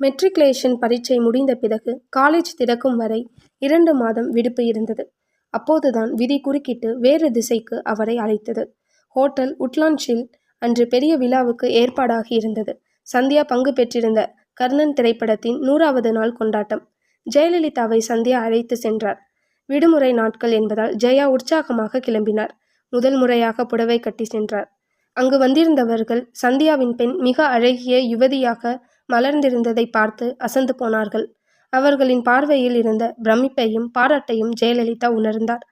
Matriculation பரீட்சை முடிந்த பிறகு காலேஜ் திறக்கும் வரை இரண்டு மாதம் விடுப்பு இருந்தது. அப்போதுதான் விதி குறுக்கிட்டு வேறு திசைக்கு அவரை அழைத்தது. ஹோட்டல் உட்லான்ஷில் அன்று பெரிய விழாவுக்கு ஏற்பாடாகி இருந்தது. சந்தியா பங்கு பெற்றிருந்த கர்ணன் திரைப்படத்தின் நூறாவது நாள் கொண்டாட்டம். ஜெயலலிதாவை சந்தியா அழைத்து சென்றார். விடுமுறை நாட்கள் என்பதால் ஜெயா உற்சாகமாக கிளம்பினார். முதல் முறையாக புடவை கட்டி சென்றார். அங்கு வந்திருந்தவர்கள் சந்தியாவின் பெண் மிக அழகிய யுவதியாக மலர்ந்திருந்ததை பார்த்து அசந்து போனார்கள். அவர்களின் பார்வையில் இருந்த பிரமிப்பையும் பாராட்டையும் ஜெயலலிதா உணர்ந்தார்.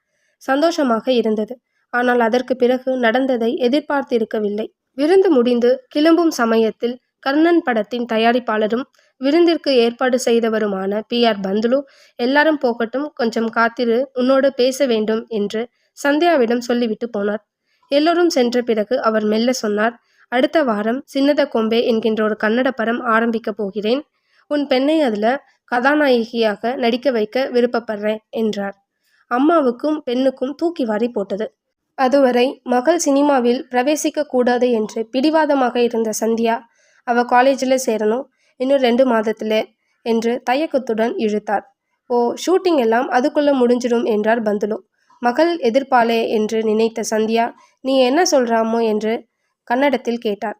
சந்தோஷமாக இருந்தது. ஆனால் அதற்கு பிறகு நடந்ததை எதிர்பார்த்திருக்கவில்லை. விருந்து முடிந்து கிளம்பும் சமயத்தில் கர்ணன் படத்தின் தயாரிப்பாளரும் விருந்திற்கு ஏற்பாடு செய்தவருமான பி. ஆர். பந்துலு எல்லாரும் போகட்டும் கொஞ்சம் காத்திரு உன்னோடு பேச வேண்டும் என்று சந்தியாவிடம் சொல்லிவிட்டு போனார். எல்லோரும் சென்ற பிறகு அவர் மெல்ல சொன்னார் அடுத்த வாரம் சின்னத கொம்பே என்கின்ற ஒரு கன்னட படம் ஆரம்பிக்க போகிறேன். உன் பெண்ணை அதில் கதாநாயகியாக நடிக்க வைக்க விருப்பப்படுறேன் என்றார். அம்மாவுக்கும் பெண்ணுக்கும் தூக்கி வாரி போட்டது. அதுவரை மகள் சினிமாவில் பிரவேசிக்க கூடாது என்று பிடிவாதமாக இருந்த சந்தியா அவ காலேஜில் சேரணும் இன்னும் ரெண்டு மாதத்தில் என்று தயக்கத்துடன் இழுத்தார். ஓ ஷூட்டிங் எல்லாம் அதுக்குள்ளே முடிஞ்சிடும் என்றார் பந்துலு. மகள் எதிர்ப்பாளே என்று நினைத்த சந்தியா நீ என்ன சொல்றாமோ என்று கன்னடத்தில் கேட்டார்.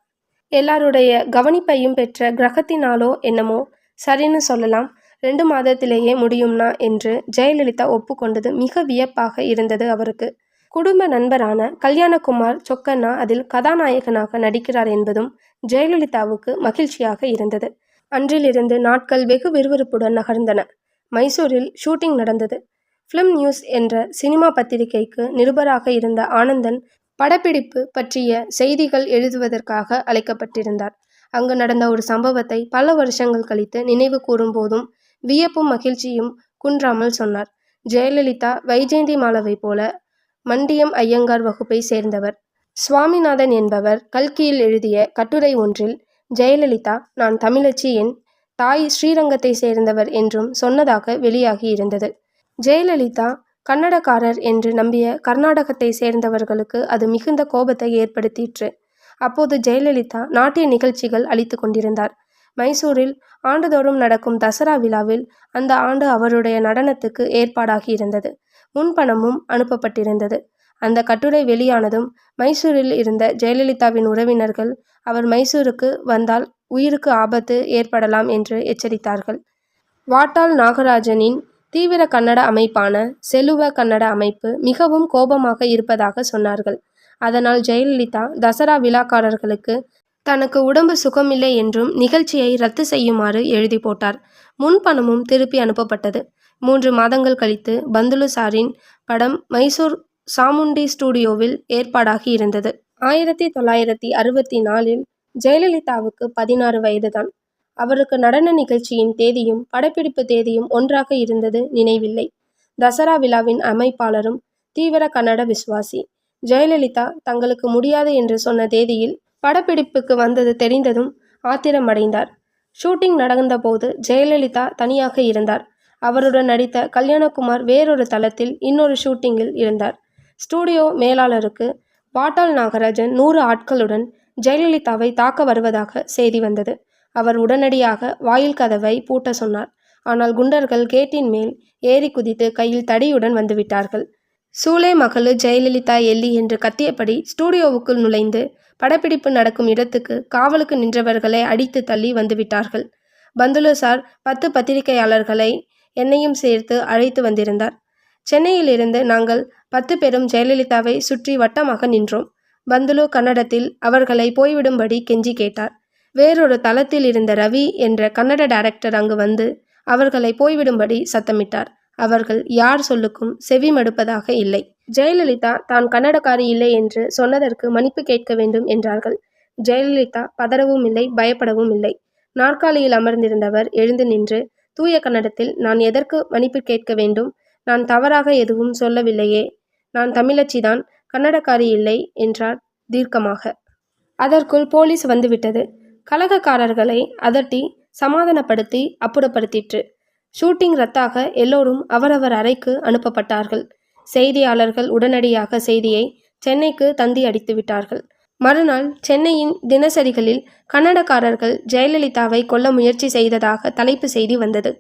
எல்லாருடைய கவனிப்பையும் பெற்ற கிரகத்தினாலோ என்னமோ? சரின்னு சொல்லலாம். ரெண்டு மாதத்திலேயே முடியும்னா என்று ஜெயலலிதா ஒப்புக்கொண்டது மிக வியப்பாக இருந்தது அவருக்கு. குடும்ப நண்பரான கல்யாணகுமார் சொக்கண்ணா அதில் கதாநாயகனாக நடிக்கிறார் என்பதும் ஜெயலலிதாவுக்கு மகிழ்ச்சியாக இருந்தது. அன்றிலிருந்து நாட்கள் வெகு விறுவிறுப்புடன் நகர்ந்தன. மைசூரில் ஷூட்டிங் நடந்தது. ஃபிலிம் நியூஸ் என்ற சினிமா பத்திரிகைக்கு நிருபராக இருந்த ஆனந்தன் படப்பிடிப்பு பற்றிய செய்திகள் எழுதுவதற்காக அழைக்கப்பட்டிருந்தார். அங்கு நடந்த ஒரு சம்பவத்தை பல வருஷங்கள் கழித்து நினைவு கூறும்போதும் வியப்பும் மகிழ்ச்சியும் குன்றாமல் சொன்னார். ஜெயலலிதா வைஜெயந்தி மாலவை போல மண்டியம் ஐயங்கார் வகுப்பை சேர்ந்தவர். சுவாமிநாதன் என்பவர் கல்கியில் எழுதிய கட்டுரை ஒன்றில் ஜெயலலிதா நான் தமிழச்சி என் தாய் ஸ்ரீரங்கத்தை சேர்ந்தவர் என்றும் சொன்னதாக வெளியாகி இருந்தது. ஜெயலலிதா கன்னடக்காரர் என்று நம்பிய கர்நாடகத்தை சேர்ந்தவர்களுக்கு அது மிகுந்த கோபத்தை ஏற்படுத்திற்று. அப்போது ஜெயலலிதா நாட்டிய நிகழ்ச்சிகள் அளித்து கொண்டிருந்தார். மைசூரில் ஆண்டுதோறும் நடக்கும் தசரா விழாவில் அந்த ஆண்டு அவருடைய நடனத்துக்கு ஏற்பாடாகி இருந்தது. முன்பணமும் அனுப்பப்பட்டிருந்தது. அந்த கட்டுரை வெளியானதும் மைசூரில் இருந்த ஜெயலலிதாவின் உறவினர்கள் அவர் மைசூருக்கு வந்தால் உயிருக்கு ஆபத்து ஏற்படலாம் என்று எச்சரித்தார்கள். வாட்டாள் நாகராஜனின் தீவிர கன்னட அமைப்பான செலுவ கன்னட அமைப்பு மிகவும் கோபமாக இருப்பதாக சொன்னார்கள். அதனால் ஜெயலலிதா தசரா விழாக்காரர்களுக்கு தனக்கு உடம்பு சுகமில்லை என்றும் நிகழ்ச்சியை ரத்து செய்யுமாறு எழுதி போட்டார். முன்பணமும் திருப்பி அனுப்பப்பட்டது. மூன்று மாதங்கள் கழித்து பந்துலு சாரின் படம் மைசூர் சாமுண்டி ஸ்டூடியோவில் ஏற்பாடாகி இருந்தது. ஆயிரத்தி தொள்ளாயிரத்தி அறுபத்தி நாலில் ஜெயலலிதாவுக்கு பதினாறு வயதுதான். அவருக்கு நடன நிகழ்ச்சியின் தேதியும் படப்பிடிப்பு தேதியும் ஒன்றாக இருந்தது நினைவில்லை. தசரா விழாவின் அமைப்பாளரும் தீவிர கன்னட விசுவாசி. ஜெயலலிதா தங்களுக்கு முடியாது என்று சொன்ன தேதியில் படப்பிடிப்புக்கு வந்தது தெரிந்ததும் ஆத்திரமடைந்தார். ஷூட்டிங் நடந்தபோது ஜெயலலிதா தனியாக இருந்தார். அவருடன் நடித்த கல்யாணகுமார் வேறொரு தளத்தில் இன்னொரு ஷூட்டிங்கில் இருந்தார். ஸ்டூடியோ மேலாளருக்கு வாட்டாள் நாகராஜன் நூறு ஆட்களுடன் ஜெயலலிதாவை தாக்க வருவதாக செய்தி வந்தது. அவர் உடனடியாக வாயில் கதவை பூட்ட சொன்னார். ஆனால் குண்டர்கள் கேட்டின் மேல் ஏறி குதித்து கையில் தடியுடன் வந்துவிட்டார்கள் சூலே மகளு ஜெயலலிதா எல்லி என்று கத்தியபடி ஸ்டூடியோவுக்குள் நுழைந்து படப்பிடிப்பு நடக்கும் இடத்துக்கு காவலுக்கு நின்றவர்களை அடித்து தள்ளி வந்துவிட்டார்கள் பந்துலு சார் பத்து பத்திரிகையாளர்களை என்னையும் சேர்த்து அழைத்து வந்திருந்தார். சென்னையிலிருந்து நாங்கள் பத்து பேரும் ஜெயலலிதாவை சுற்றி வட்டமாக நின்றோம். பந்துலு கன்னடத்தில் அவர்களை போய்விடும்படி கெஞ்சி கேட்டார். வேறொரு தளத்தில் இருந்த ரவி என்ற கன்னட டைரக்டர் அங்கு வந்து அவர்களை போய்விடும்படி சத்தமிட்டார். அவர்கள் யார் சொல்லுக்கும் செவி மடுப்பதாக இல்லை. ஜெயலலிதா தான் கன்னடக்காரி இல்லை என்று சொன்னதற்கு மன்னிப்பு கேட்க வேண்டும் என்றார்கள். ஜெயலலிதா பதறவும் இல்லை பயப்படவும் இல்லை. நாற்காலியில் அமர்ந்திருந்தவர் எழுந்து நின்று தூய கன்னடத்தில் நான் எதற்கு மன்னிப்பு கேட்க வேண்டும்? நான் தவறாக எதுவும் சொல்லவில்லையே. நான் தமிழச்சிதான் கன்னடக்காரி இல்லை என்றார் தீர்க்கமாக. அதற்குள் போலீஸ் வந்துவிட்டது. கலகக்காரர்களை அதட்டி சமாதானப்படுத்தி அப்புறப்படுத்திற்று ஷூட்டிங் ரத்தாக எல்லோரும் அவரவர் அறைக்கு அனுப்பப்பட்டார்கள் செய்தியாளர்கள் உடனடியாக செய்தியை சென்னைக்கு தந்தி அடித்து விட்டார்கள் மறுநாள் சென்னையின் தினசரிகளில் கன்னடக்காரர்கள் ஜெயலலிதாவை கொல்ல முயற்சி செய்ததாக தலைப்பு செய்தி வந்தது.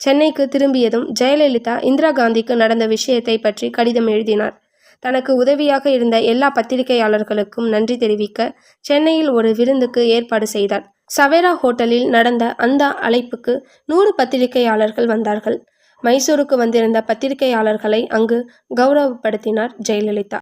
சென்னைக்கு திரும்பியதும் ஜெயலலிதா இந்திரா காந்திக்கு நடந்த விஷயத்தை பற்றி கடிதம் எழுதினார். தனக்கு உதவியாக இருந்த எல்லா பத்திரிகையாளர்களுக்கும் நன்றி தெரிவிக்க சென்னையில் ஒரு விருந்துக்கு ஏற்பாடு செய்தார். சவேரா ஹோட்டலில் நடந்த அந்த அழைப்புக்கு நூறு பத்திரிகையாளர்கள் வந்தார்கள். மைசூருக்கு வந்திருந்த பத்திரிகையாளர்களை அங்கு கௌரவப்படுத்தினார் ஜெயலலிதா.